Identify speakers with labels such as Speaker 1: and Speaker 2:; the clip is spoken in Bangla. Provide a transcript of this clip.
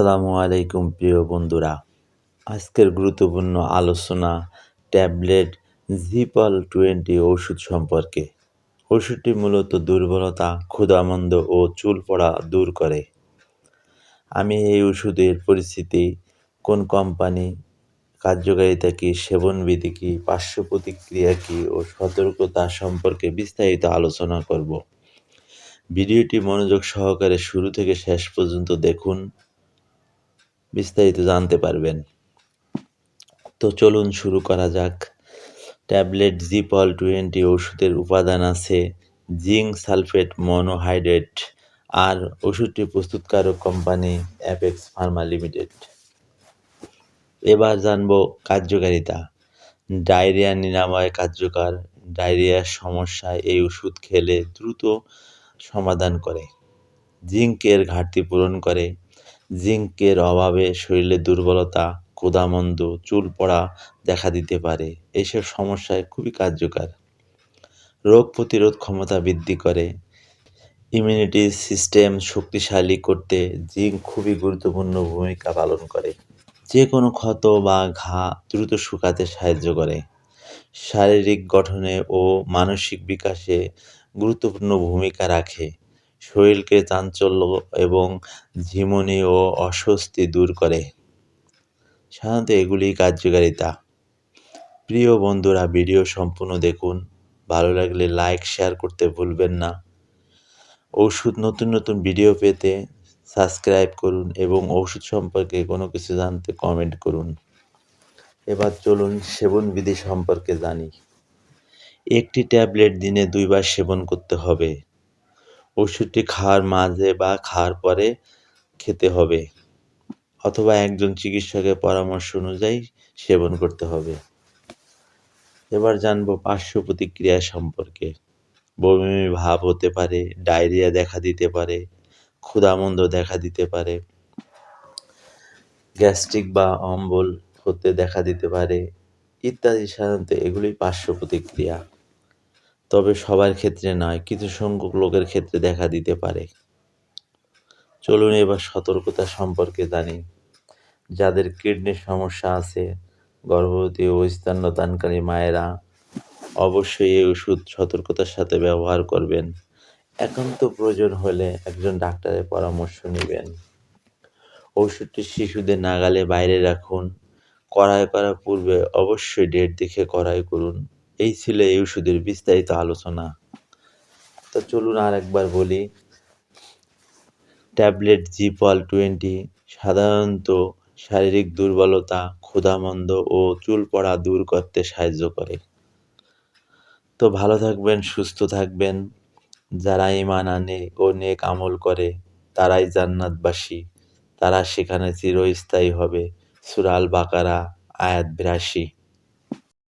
Speaker 1: আসসালামু আলাইকুম, প্রিয় বন্ধুরা। আজকের গুরুত্বপূর্ণ আলোচনা ট্যাবলেট জিপল টোয়েন্টি ওষুধ সম্পর্কে। ওষুধটি মূলত দুর্বলতা, ক্ষুধামন্দ ও চুল পড়া দূর করে। আমি এই ওষুধের পরিস্থিতি, কোন কোম্পানি, কার্যকারিতা কী, সেবনবিধি কী পার্শ্ব প্রতিক্রিয়া কী ও সতর্কতা সম্পর্কে বিস্তারিত আলোচনা করব। ভিডিওটি মনোযোগ সহকারে শুরু থেকে শেষ পর্যন্ত দেখুন। বিস্তারিত জানতে পারবেন। তো চলুন শুরু করা যাক। ট্যাবলেট জিপল টোয়েন্টি ওষুধের উপাদান আছে জিঙ্ক সালফেট মনোহাইড্রেট আর ওষুধটি প্রস্তুতকারক কোম্পানি অ্যাপেক্স ফার্মা লিমিটেড। এবার জানব কার্যকারিতা। ডায়রিয়া নিরাময় কার্যকর ডায়রিয়ার সমস্যায় এই ওষুধ খেলে দ্রুত সমাধান করে। জিঙ্কের ঘাটতি পূরণ করে। জিঙ্কের অভাবে শরীরে দুর্বলতা, ক্ষুধামন্দ, চুল পড়া দেখা দিতে পারে। এইসব সমস্যায় খুবই কার্যকর। রোগ প্রতিরোধ ক্ষমতা বৃদ্ধি করে। ইমিউনিটি সিস্টেম শক্তিশালী করতে জিঙ্ক খুবই গুরুত্বপূর্ণ ভূমিকা পালন করে। যে কোনো ক্ষত বা ঘা দ্রুত শুকাতে সাহায্য করে। শারীরিক গঠনে ও মানসিক বিকাশে গুরুত্বপূর্ণ ভূমিকা রাখে। শরীরকে চাঞ্চল্য এবং ঝিমুনি ও অস্বস্তি দূর করে। সাধারণত এগুলি কার্যকারিতা। প্রিয় বন্ধুরা, ভিডিও সম্পূর্ণ দেখুন। ভালো লাগলে লাইক, শেয়ার করতে ভুলবেন না। ওষুধ, নতুন নতুন ভিডিও পেতে সাবস্ক্রাইব করুন এবং ওষুধ সম্পর্কে কোনো কিছু জানতে কমেন্ট করুন। এবার চলুন সেবন বিধি সম্পর্কে জানি। একটি ট্যাবলেট দিনে দুইবার সেবন করতে হবে। ওষুধটি খাওয়ার মাঝে বা খাওয়ার পরে খেতে হবে অথবা একজন চিকিৎসকের পরামর্শ অনুযায়ী সেবন করতে হবে। এবার জানব পার্শ্ব প্রতিক্রিয়া সম্পর্কে। বমি ভাব হতে পারে, ডায়রিয়া দেখা দিতে পারে, ক্ষুধামন্দ দেখা দিতে পারে, গ্যাস্ট্রিক বা অম্বল হতে দেখা দিতে পারে ইত্যাদি সাধারণত এগুলি পার্শ্ব প্রতিক্রিয়া। তবে সবার ক্ষেত্রে নয়, কিছু সংখ্যক লোকের ক্ষেত্রে দেখা দিতে পারে। চলুন এবার সতর্কতা সম্পর্কে জানি। যাদের কিডনির সমস্যা আছে, গর্ভবতী ও স্তন্যদানকারী মায়েরা অবশ্যই এই ওষুধ সতর্কতার সাথে ব্যবহার করবেন। একান্ত প্রয়োজন হলে একজন ডাক্তারের পরামর্শ নেবেন। ওষুধটি শিশুদের নাগালে বাইরে রাখুন। কড়াই করার পূর্বে অবশ্যই ডেট দেখে কড়াই করুন। এই ছিল এই ওষুধের বিস্তারিত আলোচনা। তো চলুন আর একবার বলি, ট্যাবলেট জিপল টোয়েন্টি সাধারণত শারীরিক দুর্বলতা, ক্ষুধামন্দ ও চুল পড়া দূর করতে সাহায্য করে। তো ভালো থাকবেন, সুস্থ থাকবেন। যারা ইমান আনে ও নেক আমল করে, তারাই জান্নাতবাসী। তারা সেখানে চিরস্থায়ী হবে। সুরাল বাকারা আয়াত বিরাশি।